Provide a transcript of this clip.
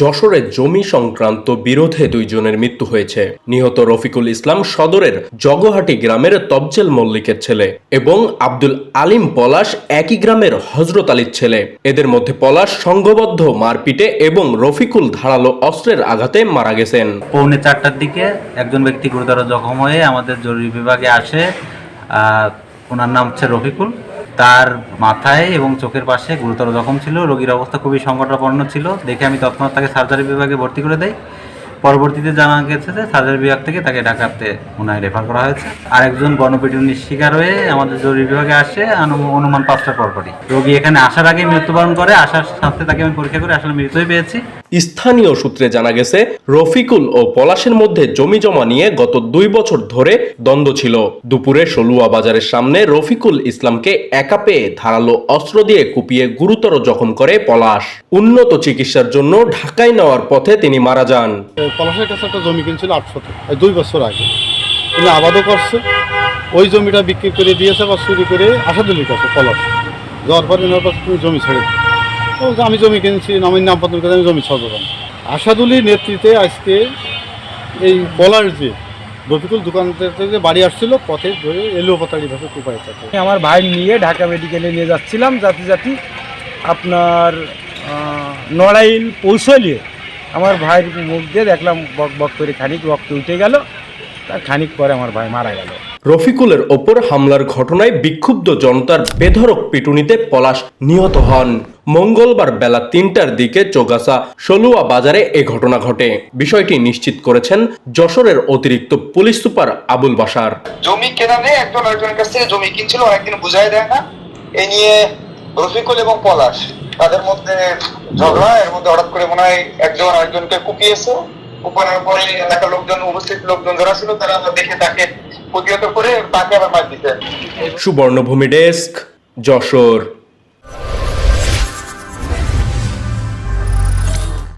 যশোরে জমি সংক্রান্ত বিরোধে দুইজনের মৃত্যু হয়েছে। নিহত রফিকুল ইসলাম সদরের জগহাটি গ্রামের তবজেল মল্লিকের ছেলে এবং আব্দুল আলিম পলাশ একই গ্রামের হজরত আলীর ছেলে। এদের মধ্যে পলাশ সংঘবদ্ধ মারপিটে এবং রফিকুল ধারালো অস্ত্রের আঘাতে মারা গেছেন। পৌনে চারটার দিকে একজন ব্যক্তি গুরুতর জখম হয়ে আমাদের জরুরি বিভাগে আসে ওনার নাম হচ্ছে রফিকুল। তার মাথায় এবং চোখের পাশে গুরুতর জখম ছিল। রোগীর অবস্থা খুবই সংকটাপন্ন ছিল। দেখে আমি তৎক্ষণাৎ তাকে সার্জারি বিভাগে ভর্তি করে দেই। পরবর্তীতে জানা গেছে যে সার্জারি বিভাগ থেকে তাকে ঢাকাতে ওনায় রেফার করা হয়েছে। আরেকজন গণপিটুনির শিকার হয়ে আমাদের জরুরি বিভাগে আসে অনু- অনুমান পাঁচটার পরপরই। রোগী এখানে আসার আগে মৃত্যুবরণ করে, আসার সাথে তাকে আমি পরীক্ষা করে আসলে মৃতই পেয়েছি। স্থানীয় সূত্রে জানা গেছে, রফিকুল ও পলাশের মধ্যে জমি জমা নিয়ে গত দুই বছর ধরে দ্বন্দ্ব ছিল। দুপুরে সলুয়া বাজারের সামনে রফিকুল ইসলামকে একা পেয়ে ধারালো অস্ত্র দিয়ে কুপিয়ে গুরুতর জখম করে পলাশ। উন্নত চিকিৎসার জন্য ঢাকায় নেওয়ার পথে তিনি মারা যান। পলাশের কাছে একটা জমি কিনছিল আটশো দুই বছর আগে। তিনি আবাদও করছে। ওই জমিটা বিক্রি করে দিয়েছে বা চুরি করে আসাদুলির কাছে, পলাশ। যাওয়ার পরে জমি ছেড়ে আমি জমি কিনছি আমার নাম পত্র করে আমি জমি ছাড়বো কেন? আসাদুলির নেতৃত্বে আজকে এই পলাশ যে রফিকুল দোকান থেকে যে বাড়ি আসছিল, পথে ধরে এলো পাতাড়িভাবে কুপাই থাকে। আমার ভাই নিয়ে ঢাকা মেডিকেলে নিয়ে যাচ্ছিলাম জাতি জাতি আপনার নড়াইল পৌঁছলিয়ে আমার ভাইয়ের মুখ দিয়ে দেখলাম বক বক করে খানিক রক্ত উঠে গেল, তার খানিক পরে আমার ভাই মারা গেল। রফিকুলের ওপর হামলার ঘটনায় বিক্ষুব্ধ জনতার বেধরক পিটুনিতে পলাশ নিহত হন। মঙ্গলবার বেলা তিনটার দিকে চোগাসা সলুয়া বাজারে এ ঘটনা ঘটে। বিষয়টি নিশ্চিত করেছেন যশোরের অতিরিক্ত পুলিশ সুপার আবুল বাসার জমি কেনা নেই, একজন আরেকজনের কাছ থেকে জমি কিনছিল, অনেকদিন বুঝাই দেয় না। এ নিয়ে রফিকুল এবং পলাশ, তাদের মধ্যে ঝগড়া, এর মধ্যে হঠাৎ করে মনে হয় একজন আরেকজনকে কুপিয়েছে। কুপানোর পরে এলাকার লোকজন, উপস্থিত লোকজন যারা ছিল, তারা দেখে তাকে প্রতিহত করে তাকে আবার মার দিতে। সুবর্ণভূমি ডেস্ক, যশোর।